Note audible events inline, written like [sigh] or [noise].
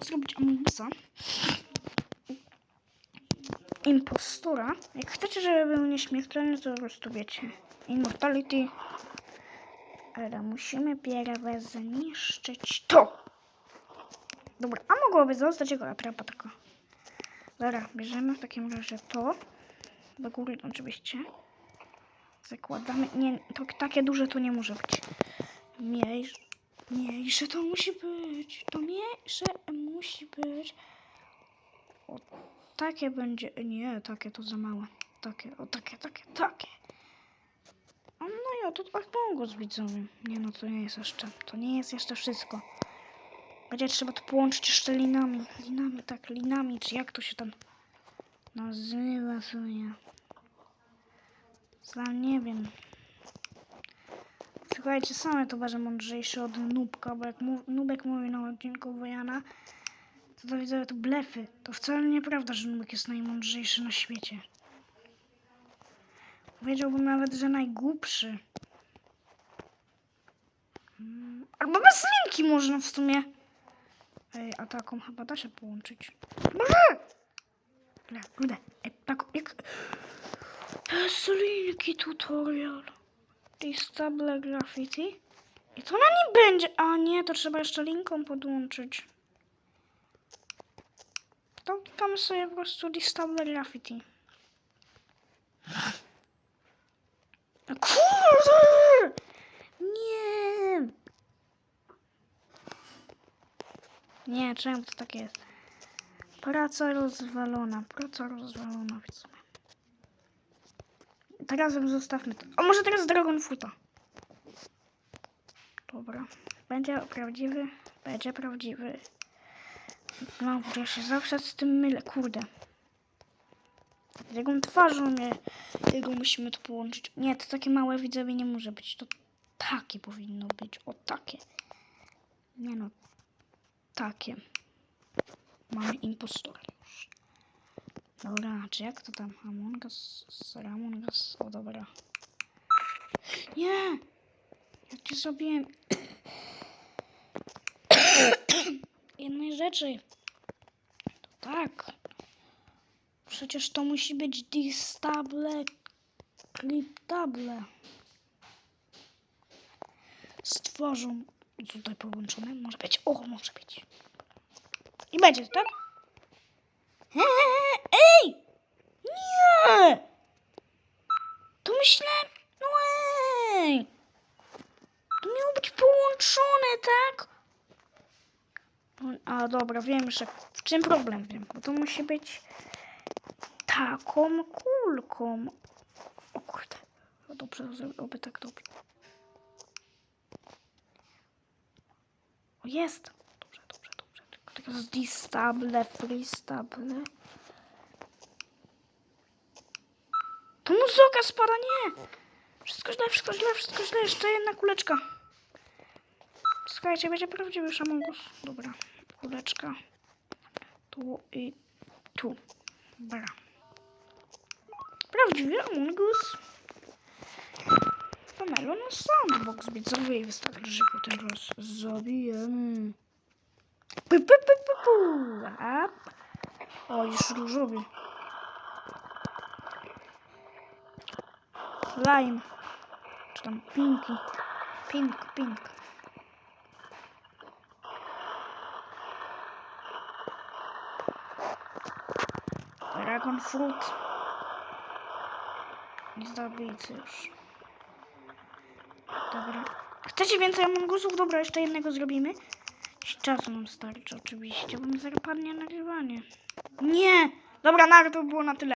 zrobić Amongusa. Impostura. Jak chcecie, żeby był nieśmiertelny, to po prostu wiecie. Immortality. Ale musimy pierwę zniszczyć to. Dobra, a mogłoby zostać jego atrapa taka. Dobra, bierzemy w takim razie to. Do góry oczywiście. Zakładamy. Nie, to takie duże to nie może być. Mniejsze. Mniejsze to musi być. To mniejsze musi być. O, takie będzie. Nie, takie to za małe. Takie, o takie, takie, takie. A no ja to tak z widzowie. Nie no, to nie jest jeszcze. To nie jest jeszcze wszystko. Będzie trzeba to połączyć jeszcze linami. Linami, tak, linami, czy jak to się tam nazywa sobie. Sam nie wiem. Słuchajcie, same to uważam mądrzejsze od Nubka, bo jak Nubek mówi na odcinku Wojana, to to widzę to blefy. To wcale nieprawda, że Nubek jest najmądrzejszy na świecie. Powiedziałbym nawet, że najgłupszy. Mm, Albo bez linki można w sumie. Ej, a taką chyba da się połączyć. Może! Kurde. Ej, tak, jak... Bez linki tutorial. Distable graffiti. I to na nim będzie. A nie, to trzeba jeszcze linką podłączyć. To klikamy sobie po prostu Distable graffiti. Kurde! Nie! Nie, czemu to tak jest? Praca rozwalona, praca rozwalona, widzę. Teraz zostawmy to. A może teraz Dragon Fruita? Dobra. Będzie prawdziwy. Będzie prawdziwy. No, ja się zawsze z tym mylę. Kurde. Z Jego twarzą mnie, jego musimy to połączyć. Nie, to takie małe widzowie nie może być. To takie powinno być. O, takie. Nie no. Takie. Mamy impostora już. Dobra, czy jak to tam? Among Us, Among Us, o dobra. Nie! Jak ci zrobiłem jednej rzeczy. To tak. Przecież to musi być distable, cliptable. Stworzą. Tutaj połączone. Może być. O, może być. I będzie, tak? [laughs] Ej! Nie! To myślałem... No ej! To miało być połączone, tak? A dobra, wiem jak, w czym problem wiem, bo to musi być taką kulką. O kurde, no dobrze, oby tak dobrze. O jest! Dobrze, dobrze, dobrze. Tylko teraz distable, freestable. To muzyka spada, nie! Wszystko źle, wszystko źle, wszystko źle. Jeszcze jedna kuleczka. Słuchajcie, będzie prawdziwy szamongus. Dobra, kuleczka. Tu i tu. Dobra. Prawdziwy amongus. Pomelo na sandbox widzowie i wystarczy, że go teraz zabijemy. Pu, pu, pu, pu, pu. Ap. O, już różowy. Lime. Czy tam pinki. Pink, pink. Dragon fruit. Nie zabijcy już. Dobra. Chcecie więcej amongusów? Dobra, jeszcze jednego zrobimy. Czasu nam starczy oczywiście, bo mi zaraz nagrywanie. Nie! Dobra, na to było na tyle.